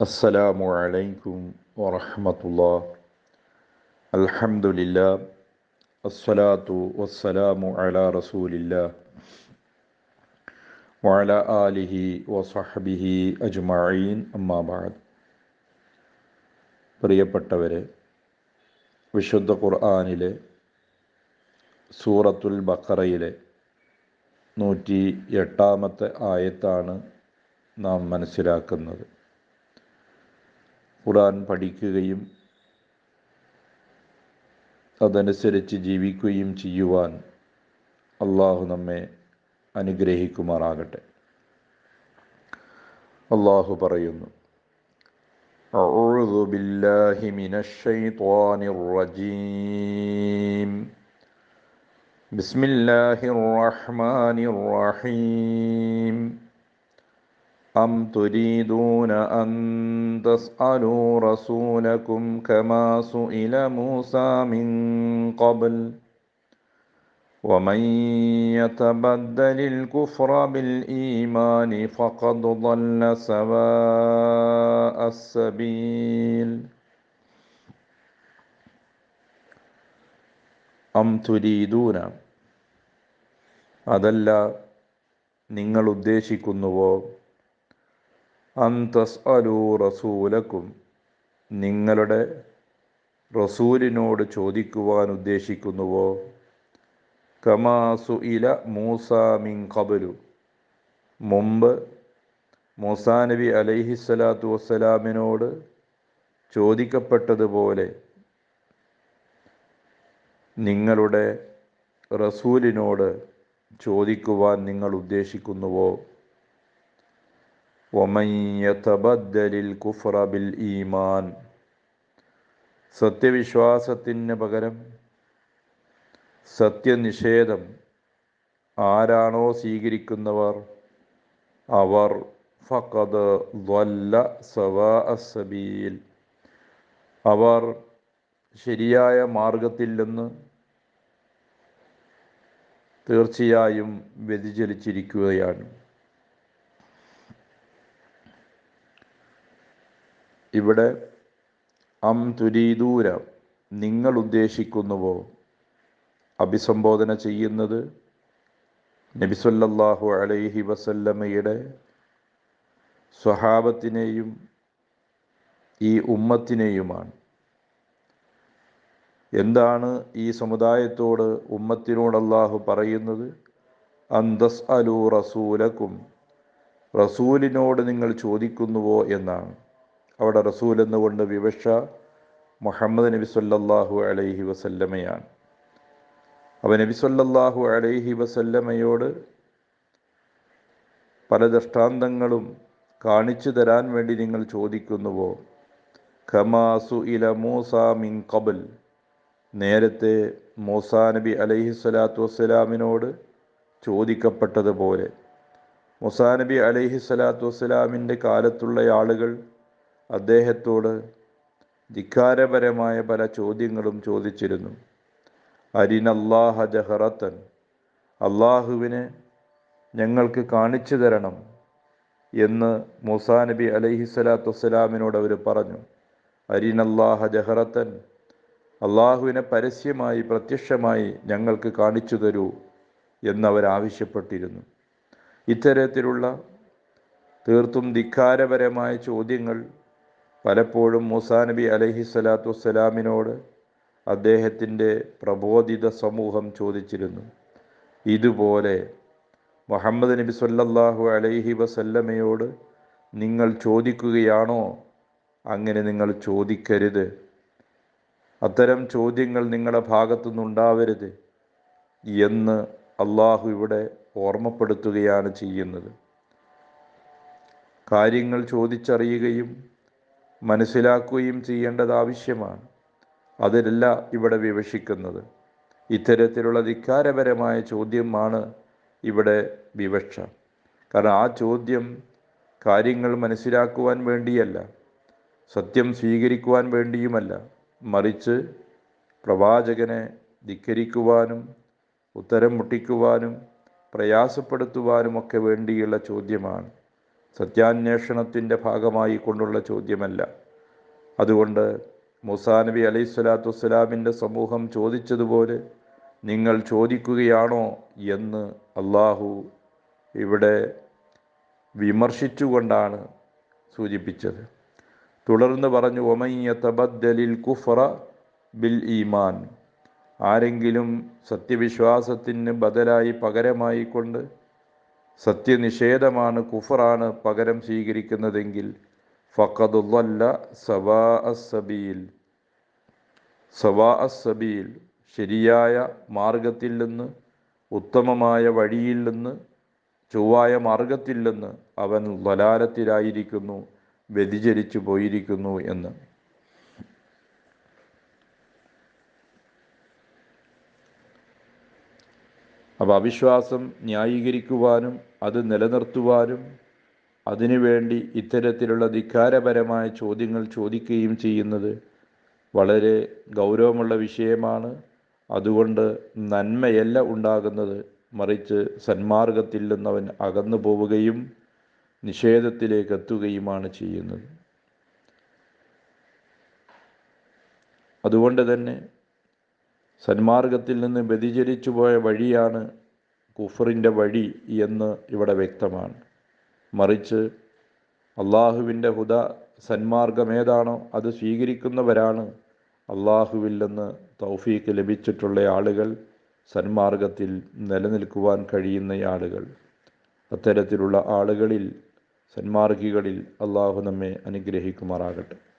السلام عليكم ورحمة الله الحمد لله الصلاة والسلام على رسول الله وعلى آله وصحبه أجمعين أما بعد പ്രിയപ്പെട്ടവരെ വിശുദ്ധ ഖുർആാനിലെ സൂറത്തുൽ ബക്കറയിലെ നൂറ്റി എട്ടാമത്തെ ആയത്താണ് നാം മനസ്സിലാക്കുന്നത് ഖുർആൻ പഠിക്കുകയും അതനുസരിച്ച് ജീവിക്കുകയും ചെയ്യുവാൻ അള്ളാഹു നമ്മെ അനുഗ്രഹിക്കുമാറാകട്ടെ അള്ളാഹു പറയുന്നു أعوذ بالله من الشيطان الرجيم بسم الله الرحمن الرحيم أم تريدون أن تسألوا رسولكم كما سئل موسى من قبل ومن يتبدل الكفر بالإيمان فقد ضل سواء السبيل أم تريدون അതല്ല നിങ്ങൾ ഉദ്ദേശിക്കുന്നുവോ അന്തസ് അലു റസൂലക്കും. നിങ്ങളുടെ റസൂലിനോട് ചോദിക്കുവാൻ ഉദ്ദേശിക്കുന്നുവോ? കമാസു ഇല മൂസ മിൻ കബലു മുമ്പ് മൂസാ നബി അലൈഹിസ്സലാത്തു വസ്സലാമിനോട് ചോദിക്കപ്പെട്ടതുപോലെ നിങ്ങളുടെ റസൂലിനോട് ചോദിക്കുവാൻ നിങ്ങൾ ഉദ്ദേശിക്കുന്നുവോ? കുഫ്ര ബിൽ ഈമാൻ സത്യവിശ്വാസത്തിന് പകരം സത്യനിഷേധം ആരാണോ സ്വീകരിക്കുന്നവർ അവർ ഫഖദ് ദ്വല്ല സവാ അസബീൽ അവർ ശരിയായ മാർഗത്തിൽ നിന്ന് തീർച്ചയായും വ്യതിചലിച്ചിരിക്കുകയാണ്. ഇവിടെ അം തുരീദൂര നിങ്ങൾ ഉദ്ദേശിക്കുന്നുവോ? അഭിസംബോധന ചെയ്യുന്നത് നബിസൊല്ലാഹു അലൈഹി വസല്ലമയുടെ സ്വഹാബത്തിനെയും ഈ ഉമ്മത്തിനെയുമാണ്. എന്താണ് ഈ സമുദായത്തോട് ഉമ്മത്തിനോട് അള്ളാഹു പറയുന്നത്? അന്തസ് അലു റസൂലക്കും റസൂലിനോട് നിങ്ങൾ ചോദിക്കുന്നുവോ? എന്നാണ്. അവിടെ റസൂൽ എന്നുകൊണ്ട് വിവക്ഷ മുഹമ്മദ് നബി സല്ലാഹു അലൈഹി വസല്ലമയാണ്. അവ നബി സല്ലാഹു അലൈഹി വസല്ലമയോട് പല ദൃഷ്ടാന്തങ്ങളും കാണിച്ചു തരാൻ വേണ്ടി നിങ്ങൾ ചോദിക്കുന്നുവോ? ഖമാസു ഇല മൂസ മിൻ കബൽ നേരത്തെ മൂസാ നബി അലൈഹി സ്വലാത്തു വസ്സലാമിനോട് ചോദിക്കപ്പെട്ടതുപോലെ മുസാ നബി അലൈഹി സ്വലാത്തു വസ്സലാമിന്റെ കാലത്തുള്ള ആളുകൾ അദ്ദേഹത്തോട് ധിക്കാരപരമായ പല ചോദ്യങ്ങളും ചോദിച്ചിരുന്നു. അരിനല്ലാഹ ജഹറത്തൻ അള്ളാഹുവിനെ ഞങ്ങൾക്ക് കാണിച്ചു തരണം എന്ന് മൂസാ നബി അലൈഹി സ്വലാത്തു വസ്സലാമിനോട് അവർ പറഞ്ഞു. അരിനല്ലാഹ ജഹറത്തൻ അള്ളാഹുവിനെ പരസ്യമായി പ്രത്യക്ഷമായി ഞങ്ങൾക്ക് കാണിച്ചു തരൂ എന്നവരാവശ്യപ്പെട്ടിരുന്നു. ഇത്തരത്തിലുള്ള തീർത്തും ധിക്കാരപരമായ ചോദ്യങ്ങൾ പലപ്പോഴും മൂസാ നബി അലൈഹി സ്വലാത്തു വസ്സലാമിനോട് അദ്ദേഹത്തിന്റെ പ്രബോധിത സമൂഹം ചോദിച്ചിരുന്നു. ഇതുപോലെ മുഹമ്മദ് നബി സല്ലല്ലാഹു അലൈഹി വസല്ലമയോട് നിങ്ങൾ ചോദിക്കുകയാണോ? അങ്ങനെ നിങ്ങൾ ചോദിക്കരുത്. അത്തരം ചോദ്യങ്ങൾ നിങ്ങളുടെ ഭാഗത്തു നിന്നുണ്ടാവരുത് എന്ന് അള്ളാഹു ഇവിടെ ഓർമ്മപ്പെടുത്തുകയാണ് ചെയ്യുന്നത്. കാര്യങ്ങൾ ചോദിച്ചറിയുകയും മനസ്സിലാക്കുകയും ചെയ്യേണ്ടത് ആവശ്യമാണ്. അതിലല്ല ഇവിടെ വിവക്ഷിക്കുന്നത്. ഇത്തരത്തിലുള്ള ധിക്കാരപരമായ ചോദ്യമാണ് ഇവിടെ വിവക്ഷ. കാരണം ആ ചോദ്യം കാര്യങ്ങൾ മനസ്സിലാക്കുവാൻ വേണ്ടിയല്ല. സത്യം സ്വീകരിക്കുവാൻ വേണ്ടിയുമല്ല. മറിച്ച് പ്രവാചകനെ ധിക്കരിക്കുവാനും ഉത്തരം മുട്ടിക്കുവാനും പ്രയാസപ്പെടുത്തുവാനുമൊക്കെ വേണ്ടിയുള്ള ചോദ്യമാണ്. സത്യാന്വേഷണത്തിന്റെ ഭാഗമായി കൊണ്ടുള്ള ചോദ്യമല്ല. അതുകൊണ്ട് മുസാ നബി അലൈഹി സ്വലാത്തു വസ്സലാമിന്റെ സമൂഹം ചോദിച്ചതുപോലെ നിങ്ങൾ ചോദിക്കുകയാണോ എന്ന് അള്ളാഹു ഇവിടെ വിമർശിച്ചുകൊണ്ടാണ് സൂചിപ്പിച്ചത്. തുടർന്ന് പറഞ്ഞു ഒമയ്യ തബദ്ദലിൽ കുഫറ ബിൽ ഈമാൻ. ആരെങ്കിലും സത്യവിശ്വാസത്തിന് ബദലായി പകരമായി കൊണ്ട് സത്യനിഷേധമാണ് കുഫറാണ് പകരം സ്വീകരിക്കുന്നതെങ്കിൽ ഫക്കതുല്ല സവാ അസബീൽ സവാ അസബീൽ ശരിയായ മാർഗത്തിൽ നിന്ന് ഉത്തമമായ വഴിയിൽ നിന്ന് ചൊവ്വായ മാർഗത്തിൽ നിന്ന് അവൻ ലലാലത്തിലായിരിക്കുന്നു വ്യതിചരിച്ചു പോയിരിക്കുന്നു എന്ന്. അപ്പോൾ അവിശ്വാസം ന്യായീകരിക്കുവാനും അത് നിലനിർത്തുവാനും അതിനുവേണ്ടി ഇത്തരത്തിലുള്ള ധിക്കാരപരമായ ചോദ്യങ്ങൾ ചോദിക്കുകയും ചെയ്യുന്നത് വളരെ ഗൗരവമുള്ള വിഷയമാണ്. അതുകൊണ്ട് നന്മയല്ല ഉണ്ടാകുന്നത്. മറിച്ച് സന്മാർഗത്തിൽ നിന്നവൻ അകന്നു പോവുകയും നിഷേധത്തിലേക്ക് എത്തുകയുമാണ് ചെയ്യുന്നത്. അതുകൊണ്ട് തന്നെ സന്മാർഗത്തിൽ നിന്ന് വ്യതിചരിച്ചു പോയ വഴിയാണ് കുഫറിന്റെ വഴി എന്ന് ഇവിടെ വ്യക്തമാണ്. മറിച്ച് അള്ളാഹുവിന്റെ ഹുദ സന്മാർഗം ഏതാണോ അത് സ്വീകരിക്കുന്നവരാണ് അള്ളാഹുവിൽ നിന്ന് തൗഫീക്ക് ലഭിച്ചിട്ടുള്ള ആളുകൾ സന്മാർഗത്തിൽ നിലനിൽക്കുവാൻ കഴിയുന്ന ആളുകൾ. അത്തരത്തിലുള്ള ആളുകളിൽ സന്മാർഗികളിൽ അള്ളാഹു നമ്മെ അനുഗ്രഹിക്കുമാറാകട്ടെ.